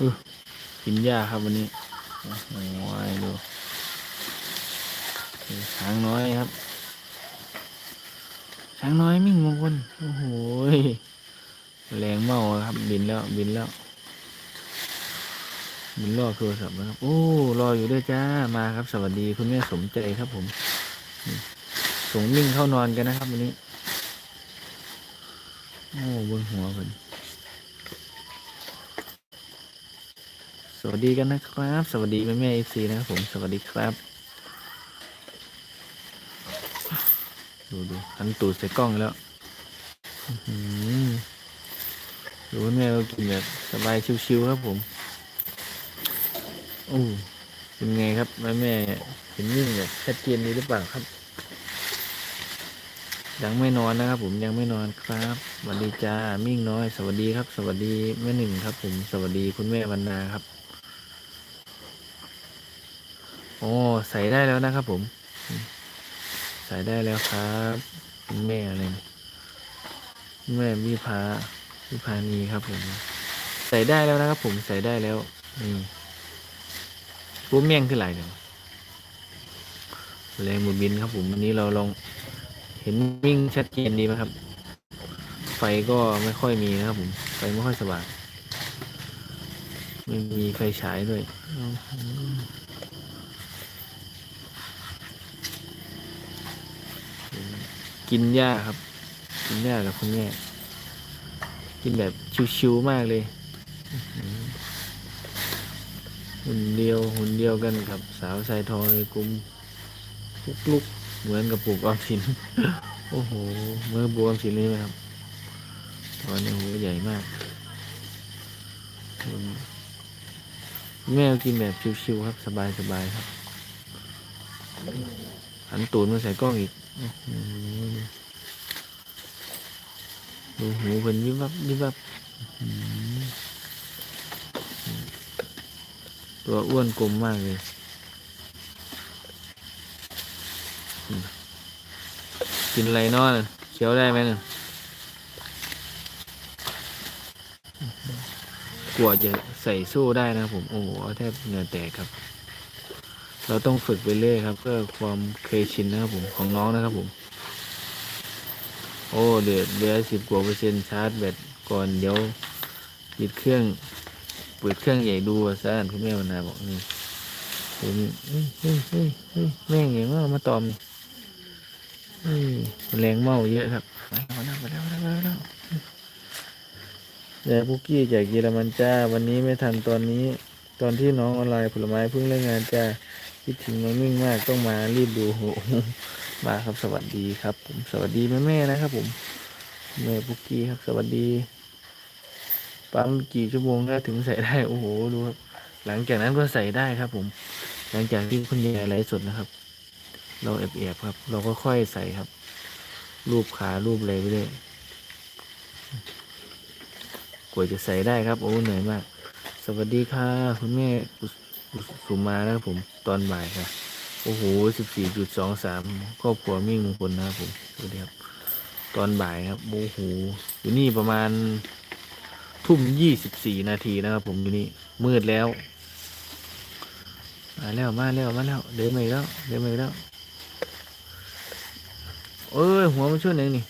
ออกินหญ้าครับวันนี้โอ้โหดูช้างน้อยครับ ช้างน้อยมิ่งมงคลโอ้โหแรงเมาครับบินแล้วบินแล้วบินรอโทรศัพท์นะครับ โอ้รออยู่ด้วยจ้ามาครับ สวัสดีคุณแม่สมใจครับผมส่งมิ่งเข้านอนกันนะครับวันนี้ โอ้บนหัวเพิ่นส วัสดีกันนะครับ สวัสดีแม่แม่เอฟซีนะครับผมสวัสดีครับ ดูดูหันตูดใส่กล้องแล้วอือหือดูแม่เรากินแบบสบายชิวๆครับผมโอ้เป็นไงครับแม่แม่เห็นยิ่งแบบชัดเจนดีหรือเปล่าครับ ยังไม่นอนนะครับ ผมยังไม่นอนครับสวัสดีจ้ามิ่งน้อย สวัสดีครับ สวัสดีแม่หนึ่งครับ ผมสวัสดีคุณแม่วรรณาครับ โอ้ใส่ได้แล้วนะครับผม ใส่ได้แล้วครับแม่อะไรนี่แม่วิภาวิภานีครับผม ใส่ได้แล้วนะครับผมใส่ได้แล้วนี่ปูเมี่ยงคืออะไรเนี่ยแรงมือบินครับผมวันนี้เราลองเห็นวิ่งชัดเจนดีไหมครับ ไฟก็ไม่ค่อยมีนะครับผมไฟไม่ค่อยสว่างไม่มีไฟฉายด้วยอื้อหือ กินหญ้าครับ กินหญ้ากับคุณแม่ กินแบบชิวๆมากเลย หุ่นเดียวหุ่นเดียวกันกับสาวชายทองเลยกลุ่มลุกๆเหมือนกับปลูกออมสิน โอ้โหเมื่อบวมสินเลยไหมครับตอนนี้หัวใหญ่มาก แม่กินแบบชิวๆครับ สบายๆครับหันตูนมาใส่กล้องอีกอ ดูหูเป็นวิบวับวิบวับตัวอ้วนกลมมากเลยกินอะไรเนอนเคี้ยวได้ไหมเนี่ยกลัวจะใส่สู้ได้นะผม โอ้โหแทบเหงื่อแตกครับ เราต้องฝึกไปเรื่อยครับ เพื่อความเคยชินนะครับผมของน้องนะครับผม โอ้เดือดเหลือสิบกว่าเปอร์เซ็นต์ชาร์จแบตก่อนเดี๋ยวปิดเครื่องเปิดเครื่องใหญ่ดูว่าซ่านคุณแม่วันนาบอกนี่เฮ้ยเฮ้ยเฮ้ยเฮ้ยแม่งอย่างว่ามาตอมนี่เฮ้ยแรงเมาเยอะครับไปแล้วไปแล้วไปแล้วไปแล้วยายพุกกี้จากเยอรมันจ้า วันนี้ไม่ทันตอนนี้ ตอนที่น้องออนไลน์ผลไม้เพิ่งเลิกงานจ้าคิดถึงน้องนิ่งมากต้องมารีบดูโห มาครับสวัสดีครับ ผมสวัสดีแม่แม่นะครับ ผมแม่พุกกี้ครับ สวัสดีปั๊มกี่ชั่วโมงก็ถึงใส่ได้โอ้โหดูครับ หลังจากนั้นก็ใส่ได้ครับ ผม หลังจากที่คุณยายไลฟ์สดนะครับ เราแอบๆครับ เราก็ค่อยใส่ครับ รูปขารูปอะไรไปเลยกว่าจะใส่ได้ครับ โอ้เหนื่อยมาก สวัสดีค่ะ คุณแม่กุกุสุมานะครับผมตอนบ่ายครับ โอ้โหสิบสี่จุดสองสามครอบครัวมิ่งมงคลนะครับผมสวัสดีครับ ตอนบ่ายครับ โอ้โห อยู่นี่ประมาณทุ่มยี่สิบสี่นาทีนะครับผมอยู่นี่ มืดแล้ว มาแล้ว มาแล้ว มาแล้ว เดินมาอีกแล้ว เดินมาอีกแล้ว เอ้ย หัวมันช่วยหนึ่งนี่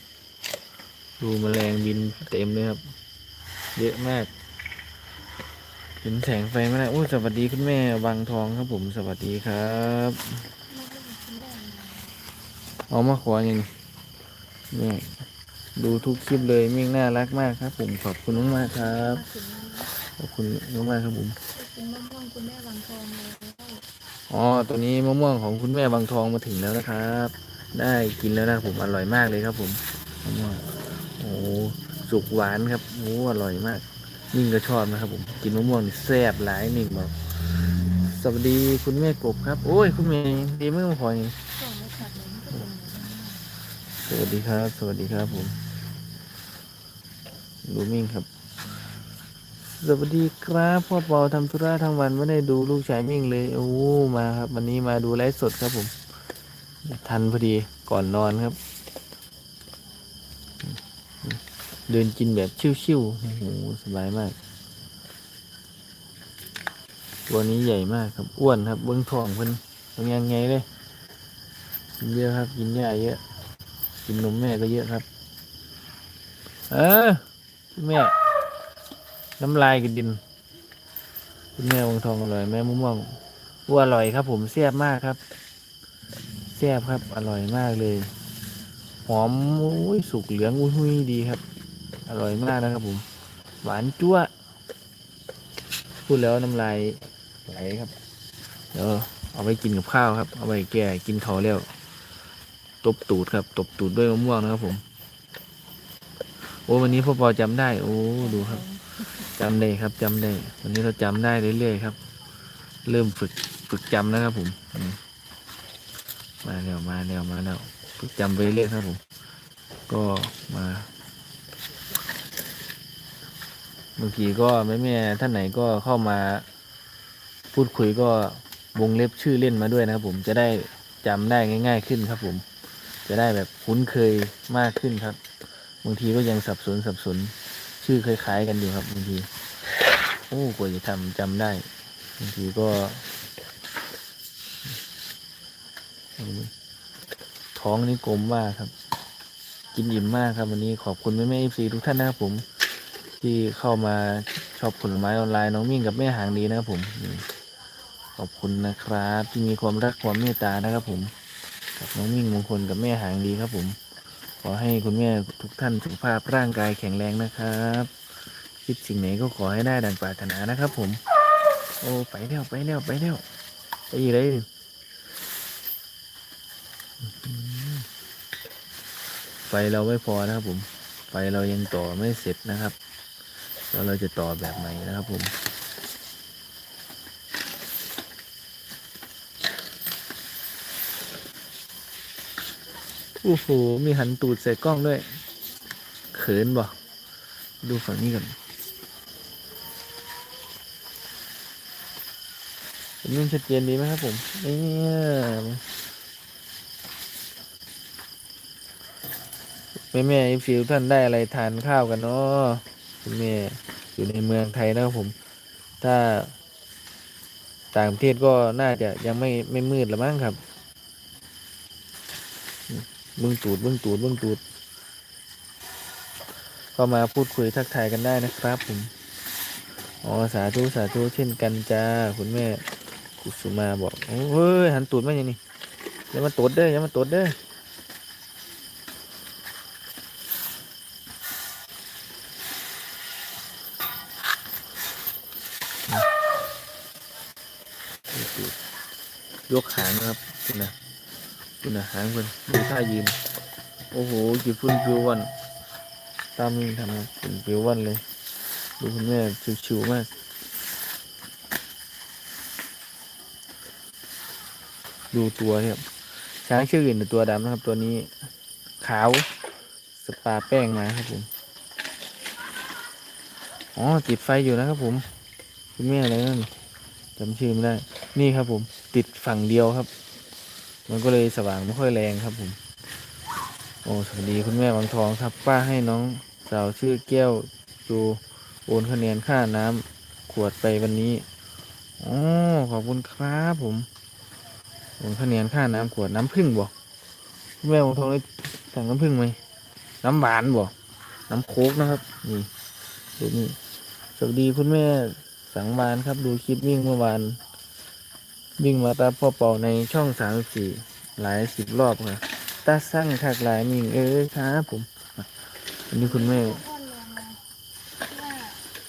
ดูแมลงบินเต็มเลยครับ เยอะมาก เห็นแสงไฟไม่ได้โอ้ยสวัสดีคุณแม่บางทองครับผมสวัสดีครับเอามาขออย่างนี้นี่ดูทุกคลิปเลยมิ่งน่ารักมากครับ ผมขอบคุณมากๆครับขอบคุณมากๆครับผมกินมะม่วงคุณแม่วางทองเลยอ๋อตัวนี้มะม่วงของคุณแม่บางทองมาถึงแล้วนะครับ ได้กินแล้วนะครับผมอร่อยมากเลยครับ ผมมะม่วงโอ้สุกหวานครับโอ้อร่อยมาก นิ่งก็ชอบนะครับผมกินมะม่วงนี่แซ่บหลายนิ่งบอกสวัสดีคุณแม่กบครับ โอ้ยคุณแม่ดีมือมาขออย่างนี้ส่งไม่ขาดเลยไม่เป็นสวัสดีครับ สวัสดีครับผมดูมิ่งครับสวัสดีครับพ่อเปาทำธุระทั้งวันไม่ได้ดูลูกชายมิ่งเลยโอ้มาครับ วันนี้มาดูไลฟ์สดครับผม ทันพอดีก่อนนอนครับ เดินกินแบบชิวๆโอ้โหสบายมาก ตัวนี้ใหญ่มากครับอ้วนครับ เบื้องท้องเพิ่นเป็นยังไงเลยกินเยอะครับ กินหญ้าเยอะ กินนมแม่ก็เยอะครับ เออแม่ น้ำลายกระดินคุณแม่วงทองอร่อยแม่มะม่วงวัวอร่อยครับผมแซ่บมากครับแซ่บครับ อร่อยมากเลย หอมอุ้ยสุกเหลืองอุ้ยดีครับ อร่อยมากนะครับผม หวานจั่วพูดแล้วน้ำลายไหลครับ เดี๋ยวเอาไปกินกับข้าวครับ เอาไปแก่กินเขาวแล้ว ตบตูดครับ ตบตูดด้วยมะม่วงนะครับผม โอ้วันนี้พ่อปอจำได้ โอ้ดูครับจำได้ครับจำได้ วันนี้เราจำได้เรื่อยๆครับ เริ่มฝึกฝึกจำนะครับ ผมมมาแล้วมาแล้วมาแล้วฝึกจำไปเรื่อยครับผม ก็มา บางทีก็แม่แม่ท่านไหนก็เข้ามา พูดคุยก็วงเล็บชื่อเล่นมาด้วยนะครับผมจะได้จำได้ง่าย ๆขึ้นครับ ผม จะได้แบบคุ้นเคยมากขึ้นครับ บางทีก็ยังสับสนสับสนชื่อคล้ายๆกันอยู่ครับบางทีโอ้กว่าจะทำจำได้บางทีก็ท้องนี่กลมมากครับ กินอิ่มมากครับวันนี้ขอบคุณแม่แม่เอฟซีทุกท่านนะครับผม ที่เข้ามาชอบผลไม้ออนไลน์น้องมิ่งกับแม่หางดีนะครับผมขอบคุณนะครับ ที่มีความรักความเมตตานะครับผมกับน้องมิ่งมงคลกับแม่หางดีครับผม ขอให้คุณแม่ทุกท่านสุขภาพร่างกายแข็งแรงนะครับ คิดสิ่งไหนก็ขอให้ได้ดังปรารถนานะครับผม โอ้ไปแล้วไปแล้วไปแล้วไปอีกเลยอื้อหือไฟเราไม่พอนะครับผม ไฟเรายังต่อไม่เสร็จนะครับ แล้วเราจะต่อแบบไหนนะครับผมโอ้โห มีหันตูดใส่กล้องด้วย เขินบ่ดูฝั่งนี้ก่อนเห็นมันชัดเจนดีไหมครับผมเนี่ยแม่แม่ฟิวท่านได้อะไรทานข้าวกันเนาะ คุณแม่อยู่ในเมืองไทยนะครับผม ถ้าต่างประเทศก็น่าจะยังไม่ไม่มืดละมั้งครับเบื้องตูดเบื้องตูดเบื้องตูด ก็มาพูดคุยทักทายกันได้นะครับผมอ๋อสาธุสาธุเช่นกันจ้าคุณแม่กุสุมาบอกโอ้เฮ้ยหันตูดมาอย่างนี้อย่ามาตูดเด้ออย่ามาตูดเด้อดูตูด ยกหางนะครับคุณนะคุณนะหางเพิ่นดูท่ายืน โอ้โหจีบพุ่นปิววันตามนี่ทำเป็นปิววันเลย ดูคุณแม่ชิวๆมากดูตัวเนี่ยครับช้างชื่ออื่นต่ตัวดำนะครับ ตัวนี้ขาวสปาแป้งมาครับผมอ๋อติดไฟอยู่นะครับผมคุณแม่อะไรนั่นจำชื่อไม่ได้ นี่ครับผม ติดฝั่งเดียวครับ มันก็เลยสว่างไม่ค่อยแรงครับผมโอ้สวัสดีคุณแม่วังทองครับ ป้าให้น้องสาวชื่อแก้วจูโอนคะแนนค่าน้ำขวดไปวันนี้อ๋อขอบคุณครับผมโอนคะแนนค่าน้ำขวดน้ำผึ้งบ่คุณแม่วังทองได้สั่งน้ำผึ้งไหมน้ำหวานบ่น้ำโค้กนะครับนี่ดูนี่สวัสดีคุณแม่สังวานครับ ดูคลิปวิ่งเมื่อวาน วิ่งมาตาพ่อเป่าในช่องสามสี่หลายสิบรอบครับตาสั่งขากหลายมิงเอ้ยครับผมอันนี้คุณแม่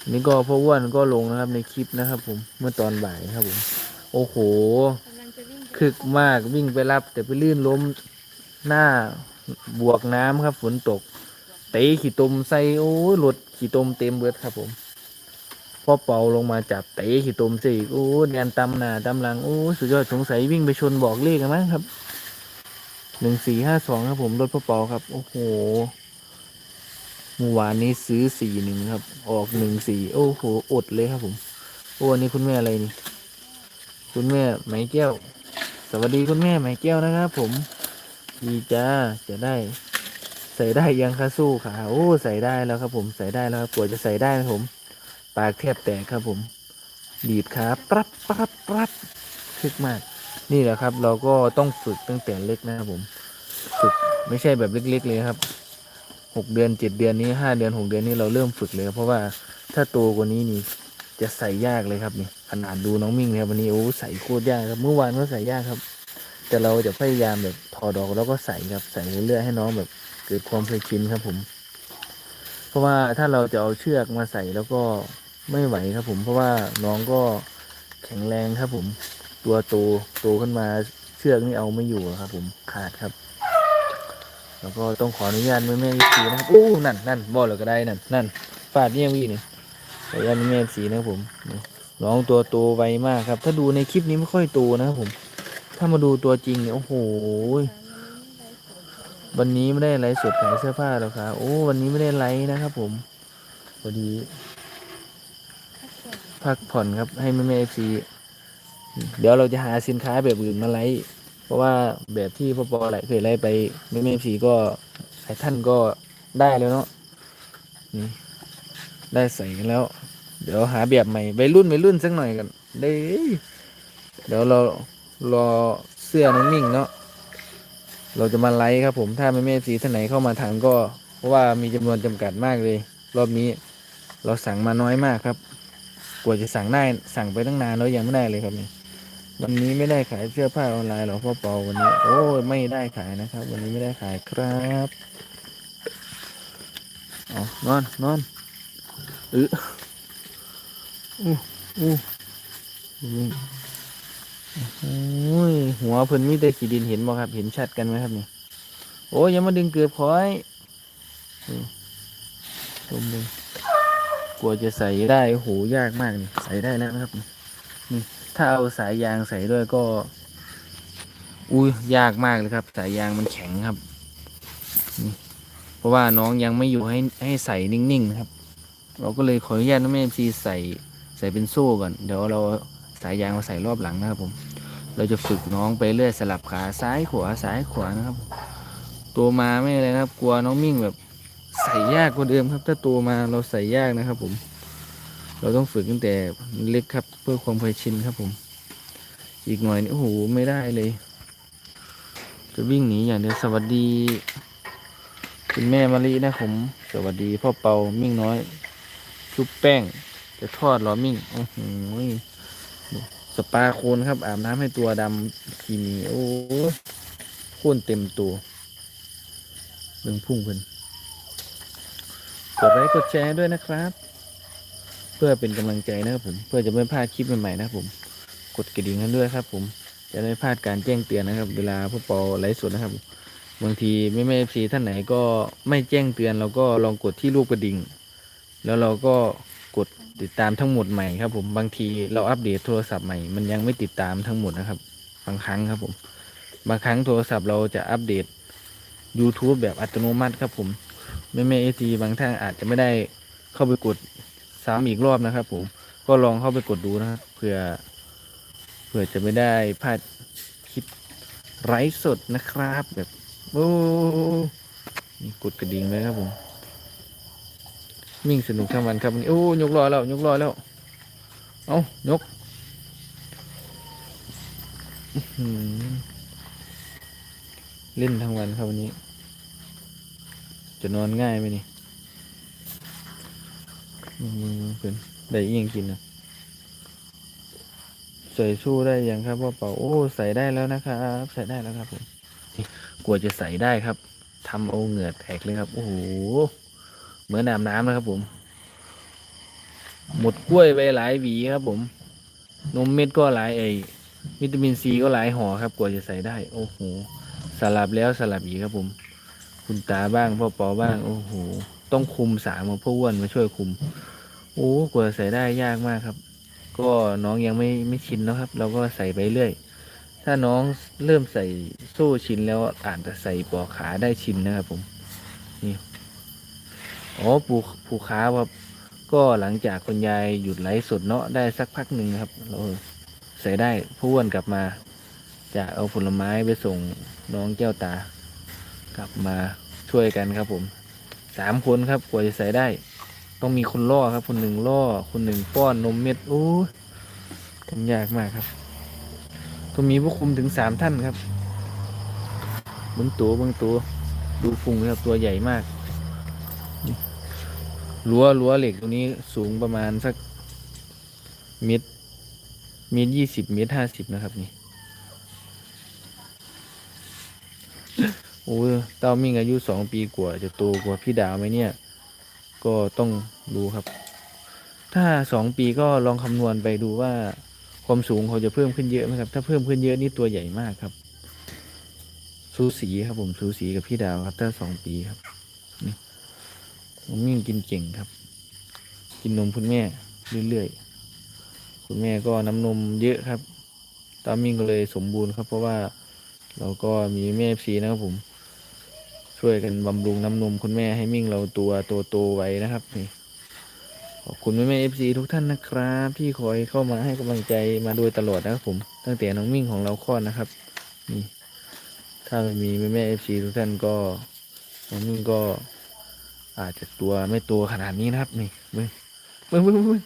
อันนี้ก็พ่ออ้วนก็ลงนะครับในคลิปนะครับ ผมเมื่อตอนบ่ายครับผม โอ้โหคึกมากวิ่งไปรับ แต่ไปลื่นล้มหน้าบวกน้ำครับ ฝนตกเตะขี่ตมใส่โอ้ยรถขี่ตมเต็มเบิดครับผม พ่อเป่าลงมาจับเตะขี่ตมส่อีกโอ้ยแดนตำหน้าตำหลังโอ้สุดยอดสงสัยวิ่งไปชนบอกเลขกันมั้งครับหนึ่งสี่ห้าสองครับผมรถพ่อเป่าครับ โอ้โหเมื่อวานนี้ซื้อสี่หนึ่งครับ ออกหนึ่งสี่โอ้โหอดเลยครับผม โอ้อันนี้คุณแม่อะไรนี่ คุณแม่ไหมแก้ว สวัสดีคุณแม่ไหมแก้วนะครับ ผมดีจ้าจะได้ ใส่ได้ยังคะสู้ขาโอ้ใส่ได้แล้วครับผมใส่ได้แล้วครับกว่าจะใส่ได้นะผม ปากแทบแตกครับผมดีดขาปรับปรับปรับคึกมาก นี่แหละครับ เราก็ต้องฝึกตั้งแต่เล็กนะครับผมฝึกไม่ใช่แบบเล็กๆเลยครับหกเดือนเจ็ดเดือนนี้ห้าเดือนหกเดือนนี้เราเริ่มฝึกเลย เพราะว่าถ้าโตกว่านี้นี่จะใส่ยากเลยครับนี่ขนาดดูน้องมิ่งเนี่ยวันนี้โอ้ใส่โคตรยากครับเมื่อวานก็ใส่ยากครับ แต่เราจะพยายามแบบถอดอกแล้วก็ใส่ครับใส่เรื่อยๆให้น้องแบบเกิดความเคยชินครับผม เพราะว่าถ้าเราจะเอาเชือกมาใส่แล้วก็ ไม่ไหวครับผมเพราะว่าน้องก็แข็งแรงครับผม ตัวโตโตขึ้นมาเชือกนี่เอาไม่อยู่ครับ ผมขาดครับ แล้วก็ต้องขออนุญาตแม่แม่ๆทีนะครับโอ้นั่นนั่นบอลเราก็ได้นั่นนั่นฟาดเนี่ยวี่นี่ขออนุญาตแม่แม่สีนะครับผมน้องตัวโตไวมากครับ ถ้าดูในคลิปนี้ไม่ค่อยโตนะครับผม ถ้ามาดูตัวจริงเนี่ยโอ้โหวันนี้ไม่ได้ไลฟ์สดขายเสื้อผ้าหรอกครับโอ้วันนี้ไม่ได้ไลฟ์นะครับผมพอดี พักผ่อนครับ ให้แม่แม่ซีเดี๋ยวเราจะหาสินค้าแบบอื่นมาไลฟ์เพราะว่าแบบที่พ่อปอไหลเคยไลฟ์ไปแม่แม่ซีก็หลายท่านก็ได้แล้วเนาะนี่ได้ใส่กันแล้ว เดี๋ยวหาแบบใหม่ใบรุ่นใบรุ่นสักหน่อยกันได้เดี๋ยวเรารอเสื้อน้องมิ่งเนาะเราจะมาไลฟ์ครับผมถ้าแม่แม่สีท่านไหนเข้ามาทางก็ เพราะว่ามีจำนวนจำกัดมากเลย รอบนี้เราสั่งมาน้อยมากครับ กว่าจะสั่งได้สั่งไปตั้งนานแล้วยังไม่ได้เลยครับนี่วันนี้ไม่ได้ขายเสื้อผ้าออนไลน์หรอกพ่อเปาวันนี้ โอ้ไม่ได้ขายนะครับ วันนี้ไม่ได้ขายครับเอนอนนอนอืออู้อู้อู้โอ้ยหัวเพิ่นมีแต่ขีดินเห็นบ่ครับ เห็นชัดกันไหมครับนี่โอ้ยย่ามาดึงเกือบคอยอืมชมเลย กลัวจะใส่ได้โอ้โหยากมากนี่ใส่ได้แล้วนะครับนี่ถ้าเอาสายยางใส่ด้วยก็ อุ้ยยากมากเลยครับ สายยางมันแข็งครับนี่เพราะว่าน้องยังไม่อยู่ให้ให้ใส่นิ่งๆนะครับ เราก็เลยขออนุญาตน้องแม่ซีใส่ใส่เป็นโซ่ก่อนเดี๋ยวเราสายยางมาใส่รอบหลังนะครับผม เราจะฝึกน้องไปเรื่อยสลับขาซ้ายขวาซ้ายขวานะครับ ตัวมาไม่อะไรนะครับ กลัวน้องมิ่งแบบ ใส่ยากกว่าเดิมครับ ถ้าตัวมาเราใส่ยากนะครับ ผม เราต้องฝึกตั้งแต่เล็กครับ เพื่อความเคยชินครับผม อีกหน่อยนี่โอ้โหไม่ได้เลย จะวิ่งหนีอย่างเดียวสวัสดีคุณแม่มะลินะผม สวัสดีพ่อเปามิ่งน้อยชุบแป้ง จะทอดหรอมิ่งโอ้โหสปาโคนครับ อาบน้ำให้ตัวดำขีมีโอ้โคนเต็มตัวเบิ่งพุ่งเพิ่น กดไลค์กดแชร์ด้วยนะครับ เพื่อเป็นกำลังใจนะครับผมเพื่อจะไม่พลาดคลิปใหม่ๆนะครับผมกดกระดิ่งกันด้วยครับผมจะไม่พลาดการแจ้งเตือนนะครับ เวลาพ่อปอไลฟ์สดนะครับบางทีไม่ไม่ซีท่านไหนก็ไม่แจ้งเตือนเราก็ลองกดที่รูปกระดิ่ง แล้วเราก็กดติดตามทั้งหมดใหม่ครับ ผมบางทีเราอัปเดตโทรศัพท์ใหม่ มันยังไม่ติดตามทั้งหมดนะครับ บางครั้งครับผม บางครั้งโทรศัพท์เราจะอัปเดต YouTube แบบอัตโนมัติครับผม แม่แม่เอทีบางท่านอาจจะไม่ได้เข้าไปกดซ้ำอีกรอบนะครับผมก็ลองเข้าไปกดดูนะครับเผื่อเผื่อจะไม่ได้พลาดคลิปไร้สดนะครับ แบบโอ้นี่กดกระดิ่งเลยครับผมมิ่งสนุกทั้งวันครับวันนี้โอ้ยกล้อแล้วยกล้อแล้ว เอายกเล่นทั้งวันครับวันนี้ จะนอนง่ายไหมนี่มึงเพิ่นได้ยังกินนะใส่สู้ได้ยังครับพ่อเป่าโอ้ใส่ได้แล้วนะครับใส่ได้แล้วครับผมกลัวจะใส่ได้ครับทำเอาเหงื่อแตกเลยครับ โอ้โหเหมือนอาบน้ำนะครับผม หมดกล้วยไปหลายหวีครับผม นมเม็ดก็หลายไอวิตามินซีก็หลายห่อครับ กว่าจะใส่ได้ โอ้โห สลับแล้วสลับอีกครับผม คุณตาบ้างพ่อปอบ้างโอ้โหต้องคุมสามมาพ่ออ้วนมาช่วยคุม โอ้กว่าใส่ได้ยากมากครับ ก็น้องยังไม่ไม่ชินนะครับ เราก็ใส่ไปเรื่อย ถ้าน้องเริ่มใส่โซ่ชินแล้วอาจจะใส่ปอกขาได้ชินนะครับผมนี่อ๋อผูกผูกขาครับก็หลังจากคุณยายหยุดไลฟ์สดเนาะได้สักพักหนึ่งครับเราใส่ได้พ่ออ้วนกลับมา จะเอาผลไม้ไปส่งน้องแก้วตา กลับมาช่วยกันครับผมสามคนครับกว่าจะใส่ได้ ต้องมีคนล่อครับ คนหนึ่งล่อ คนหนึ่งป้อนนมเม็ดโอ้ยทำยากมากครับต้องมีผู้คุมถึงสามท่านครับบนตัวบางตัว ดูฟุงนะครับตัวใหญ่มากรั้วรั้วเหล็กตรงนี้สูงประมาณสักเมตรเมตรยี่สิบเมตรห้าสิบนะครับนี่ โอ้ยเต้ามิ่งอายุสองปีกว่าจะโตกว่าพี่ดาวไหมเนี่ย ก็ต้องดูครับ ถ้าสองปีก็ลองคำนวณไปดูว่า ความสูงเขาจะเพิ่มขึ้นเยอะไหมครับ ถ้าเพิ่มขึ้นเยอะนี่ตัวใหญ่มากครับ สูสีครับผมสูสีกับพี่ดาวครับ ถ้าสองปีครับนี่น้องมิ่งกินเก่งครับ กินนมคุณแม่เรื่อยๆคุณแม่ก็น้ำนมเยอะครับตามิ่งก็เลยสมบูรณ์ครับ เพราะว่าเราก็มีแม่ซีนะครับผม ช่วยกันบำรุงน้ำนมคุณแม่ให้มิ่งเราตัวโตๆไว้นะครับนี่ขอบคุณแม่แม่เอฟซีทุกท่านนะครับ ที่คอยเข้ามาให้กำลังใจมาโดยตลอดนะครับผมตั้งแต่น้องมิ่งของเราคลอดนะครับนี่ถ้าไม่มีแม่แม่เอฟซีทุกท่านก็น้องมิ่งก็อาจจะตัวไม่ตัวขนาดนี้นะครับนี่เบิ้งเบิ้งเบิ้งเบิ้ง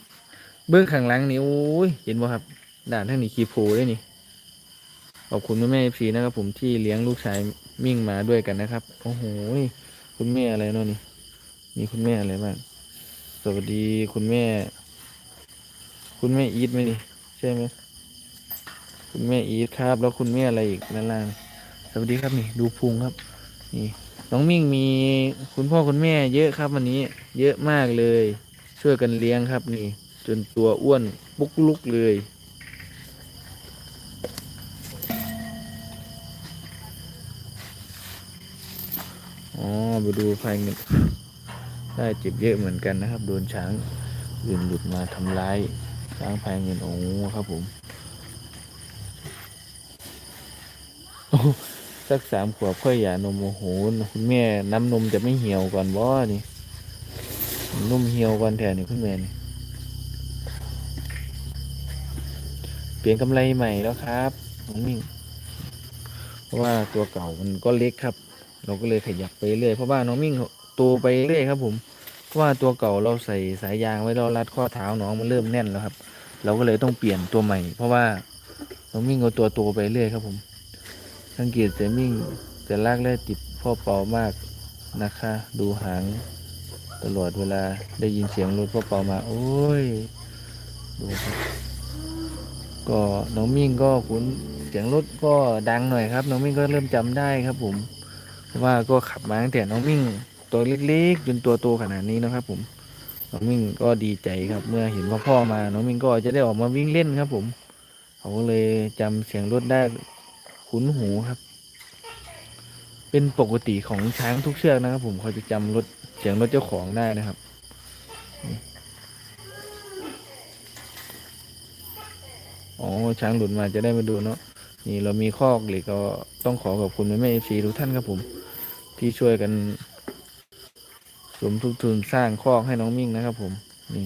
เบิ้งข้างหลังนี่โอ้ยเห็นบ่ครับด่านทั้งนี้คีโพด้วยนี่ขอบคุณแม่แม่เอฟซีนะครับผมที่เลี้ยงลูกชาย มิ่งมาด้วยกันนะครับ โอ้โหคุณแม่อะไรเนาะนี่ มีคุณแม่อะไรบ้าง สวัสดีคุณแม่ คุณแม่อีทไหมนี่ใช่ไหมคุณแม่อีทครับ แล้วคุณแม่อะไรอีกด้านล่างสวัสดีครับนี่ ดูพุงครับ นี่น้องมิ่งมีคุณพ่อคุณแม่เยอะครับวันนี้ เยอะมากเลย ช่วยกันเลี้ยงครับนี่ จนตัวอ้วนปุกลุกเลย อ๋อไปดูไฟเงินได้เจ็บเยอะเหมือนกันนะครับ โดนช้างอื่นหลุดมาทำร้ายช้างพายเงินโอ้ครับผมสักสามขวบค่อยหย่านมโอ้โหคุณแม่น้ำนมจะไม่เหี่ยวก่อนบ่นี่นมเหี่ยวก่อนแทนนี่คุณแม่นี่เปลี่ยนกำไรใหม่แล้วครับน้องมิ่งเพราะว่าตัวเก่ามันก็เล็กครับ เราก็เลยขยับไปเรื่อยเพราะว่าน้องมิ่งโตไปเรื่อยครับผมเพราะว่าตัวเก่าเราใส่สายยางไว้เรารัดข้อเท้าน้องมันเริ่มแน่นแล้วครับ เราก็เลยต้องเปลี่ยนตัวใหม่ เพราะว่าน้องมิ่งก็ตัวโตไปเรื่อยครับผมสังเกตแต่มิ่งแต่ลากแรกติดพ่อเป่ามากนะคะ ดูหางตลอดเวลาได้ยินเสียงรถพ่อเป่ามา โอ้ยดูครับก็น้องมิ่งก็คุ้นเสียงรถก็ดังหน่อยครับ น้องมิ่งก็เริ่มจำได้ครับผม ว่าก็ขับมาตั้งแต่น้องมิ่งตัวเล็กๆ จนตัวโตขนาดนี้นะครับ ผม น้องมิ่งก็ดีใจครับ เมื่อเห็นว่าพ่อมา น้องมิ่งก็จะได้ออกมาวิ่งเล่นครับ ผม เขาก็เลยจำเสียงรถได้คุ้นหูครับ เป็นปกติของช้างทุกเชือกนะครับ ผมเขาจะจำรถเสียงรถเจ้าของได้นะครับอ๋อช้างหลุดมาจะได้มาดูเนาะนี่เรามีคอกเหล็กก็ต้องขอขอบคุณแม่แม่เอฟซีทุกท่านครับผม ที่ช่วยกัน สมทุกทุนสร้างคอกให้น้องมิ่งนะครับ ผมนี่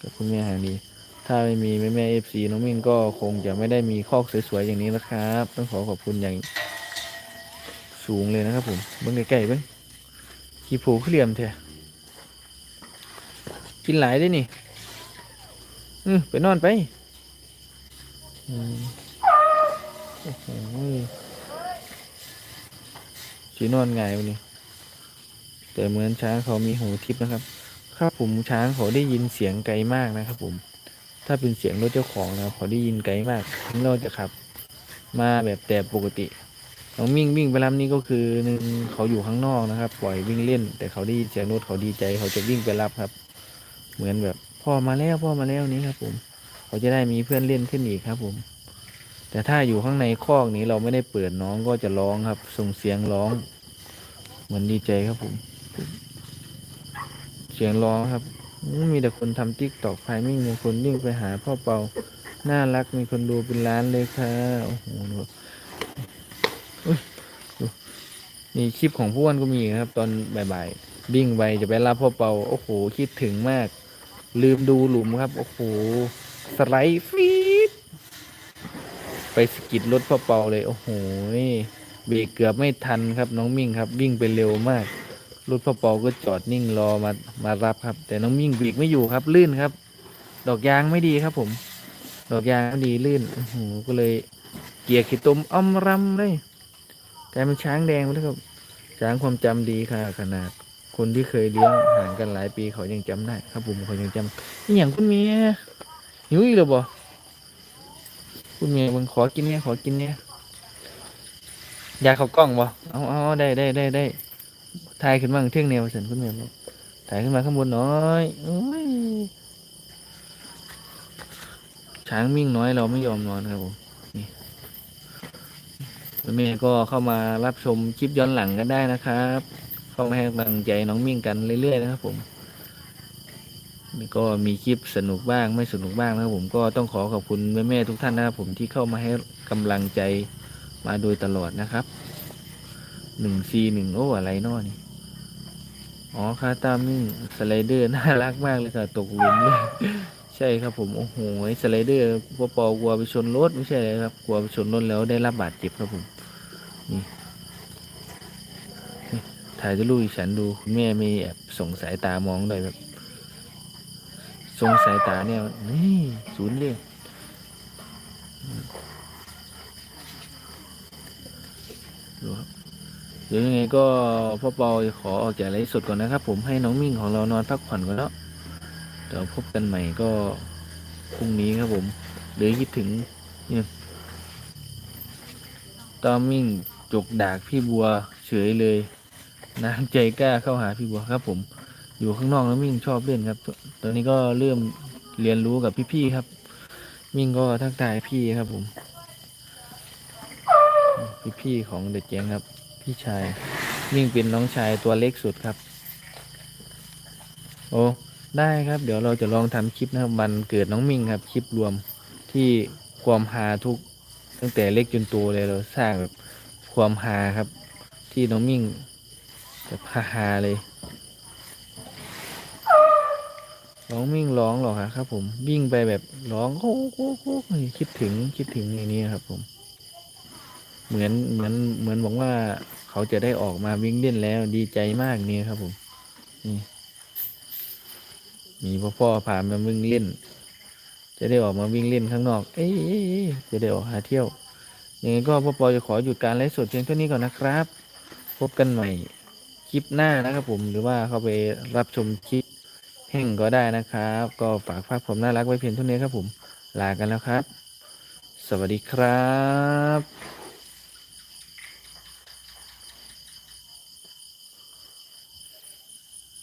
กับคุณแม่หางดี ถ้าไม่มีแม่แม่เอฟซีน้องมิ่งก็คงจะไม่ได้มีคอกสวยๆอย่างนี้นะครับ ต้องขอขอบคุณอย่างสูงเลยนะครับผมเบิ้งใกล้ๆเบ้งขี้ผูขึ้เหลี่ยมเถอะกินหลายได้นี่อือไปนอนไปอืมโอ้โห สีนอนไงวันนี้ แต่เหมือนช้างเขามีหูทิพย์นะครับ ครับผมช้างเขาได้ยินเสียงไกลมากนะครับ ผม ถ้าเป็นเสียงรถเจ้าของนะเขาได้ยินไกลมากถึงเราจะขับ มาแบบแต่ปกติน้องมิ่งวิ่งไปรับนี่ก็คือหนึ่งเขาอยู่ข้างนอกนะครับ ปล่อยวิ่งเล่น แต่เขาได้ยินเสียงรถเขาดีใจ เขาจะวิ่งไปรับครับ เหมือนแบบพ่อมาแล้วพ่อมาแล้วนี้ครับ ผม เขาจะได้มีเพื่อนเล่นขึ้นอีกครับ ผม แต่ถ้าอยู่ข้างในคอกนี้เราไม่ได้เปิดน้องก็จะร้องครับ ส่งเสียงร้อง เหมือนดีใจครับผม เสียงร้องครับ มีแต่คนทำติ๊กตอกพายมิ่งมีคนวิ่งไปหาพ่อเปา น่ารักมีคนดูเป็นล้านเลยค่ะโอ้โหนี่คลิปของผู้อ้วนก็มีครับ ตอนบ่ายๆวิ่งไปจะไปรับพ่อเปา โอ้โห คิดถึงมาก ลืมดูหลุมครับ โอ้โห สไลด์ฟี ไปสกิดรถพ่อเปาเลย โอ้โหเบรกเกือบไม่ทันครับน้องมิ่งครับ วิ่งไปเร็วมาก รถพ่อเปาก็จอดนิ่งรอมามารับครับ แต่น้องมิ่งเบรกไม่อยู่ครับ ลื่นครับ ดอกยางไม่ดีครับ ผม ดอกยางไมันดีลื่นโอ้โหก็เลย เกียร์ขี้ตุมอ้อมรำเลยกลายเป็นช้างแดงไปแล้วครับ ช้างความจำดีค่ะ ขนาดคนที่เคยเลี้ยงห่างกันหลายปีเขายังจำได้ ครับผมเขายังจำนี่อย่างคุณเมียหิวอีกแล้วบ่ คุณเมียมึงขอกินเนี่ยขอกินเนี่ยอยากเขากล้องบ่เอาเอาได้ได้ได้ได้ถ่ายขึ้นมาเที่ยงแนวเสร็จคุณเมียบอกถ่ายขึ้นมาข้างบนน้อยโอ้ยช้างมิ่งน้อยเราไม่ยอมนอนครับผมนี่คุณเมียก็เข้ามารับชมคลิปย้อนหลังกันได้นะครับเข้ามาให้กำลังใจน้องมิ่งกันเรื่อยๆนะครับผม ก็มีคลิปสนุกบ้างไม่สนุกบ้างนะครับผมก็ต้องขอขอบคุณแม่ๆทุกท่านนะครับผมที่เข้ามาให้กำลังใจมาโดยตลอดนะครับหนึ่งซีหนึ่งโอ้อะไรนอนี่อ๋อคาตามิ่งสไลเดอร์น่ารักมากเลยค่ะตกหลุมเลยใช่ครับผมโอ้โหสไลเดอร์ปอปอกลัวไปชนรถไม่ใช่เลยครับกลัวไปชนรถแล้วได้รับบาดเจ็บครับผมนี่ถ่ายจะลูกฉันดูคุณแม่มีแอบส่งสายตามองเลยแบบ ส่งสายตาเนี่ยนี่ศูนย์เลยดูครับเดี๋ยวยังไงก็พ่อเปาขอออกจากไลฟ์สดก่อนนะครับ ผมให้น้องมิ่งของเรานอนพักผ่อนก่อนแล้วเดี๋ยวพบกันใหม่ก็พรุ่งนี้ครับผมเดี๋ยวคิดถึงเนี่ยตอมมิ่งจกดากพี่บัวเฉยเลยน้ำใจกล้าเข้าหาพี่บัวครับผม อยู่ข้างนอกแล้วมิ่งชอบเล่นครับ ตอนนี้ก็เริ่มเรียนรู้กับพี่ๆครับ มิ่งก็ทักทายพี่ครับผม พี่ๆของเด็กแจงครับ พี่ชาย มิ่งเป็นน้องชายตัวเล็กสุดครับ โอ้ได้ครับ เดี๋ยวเราจะลองทำคลิปนะครับวันเกิดน้องมิ่งครับ คลิปรวมที่ความฮาทุกตั้งแต่เล็กจนโตเลยเราสร้างแบบความฮาครับ ที่น้องมิ่งแบบฮาฮาเลย ร้องมิ่งร้องหรอกครับผมวิ่งไปแบบร้องโค้โค้โค้คิดถึงคิดถึงอย่างนี้ครับ ผม เหมือนเหมือนเหมือนบอกว่าเขาจะได้ออกมาวิ่งเล่นแล้วดีใจมากนี่ครับ ผม นี่มีพ่อพ่อพามาวิ่งเล่น จะได้ออกมาวิ่งเล่นข้างนอก เอ้ยเอ้ยเอ้ยจะได้ออกหาเที่ยวยังไงก็พ่อปอจะขอหยุดการไลฟ์สดเพียงเท่านี้ก่อนนะครับ พบกันใหม่คลิปหน้านะครับผมหรือว่าเข้าไปรับชมคลิป แห้งก็ได้นะครับ ก็ฝากภาพผมน่ารักไว้เพียงเท่านี้ครับผม ลากันแล้วครับ สวัสดีครับ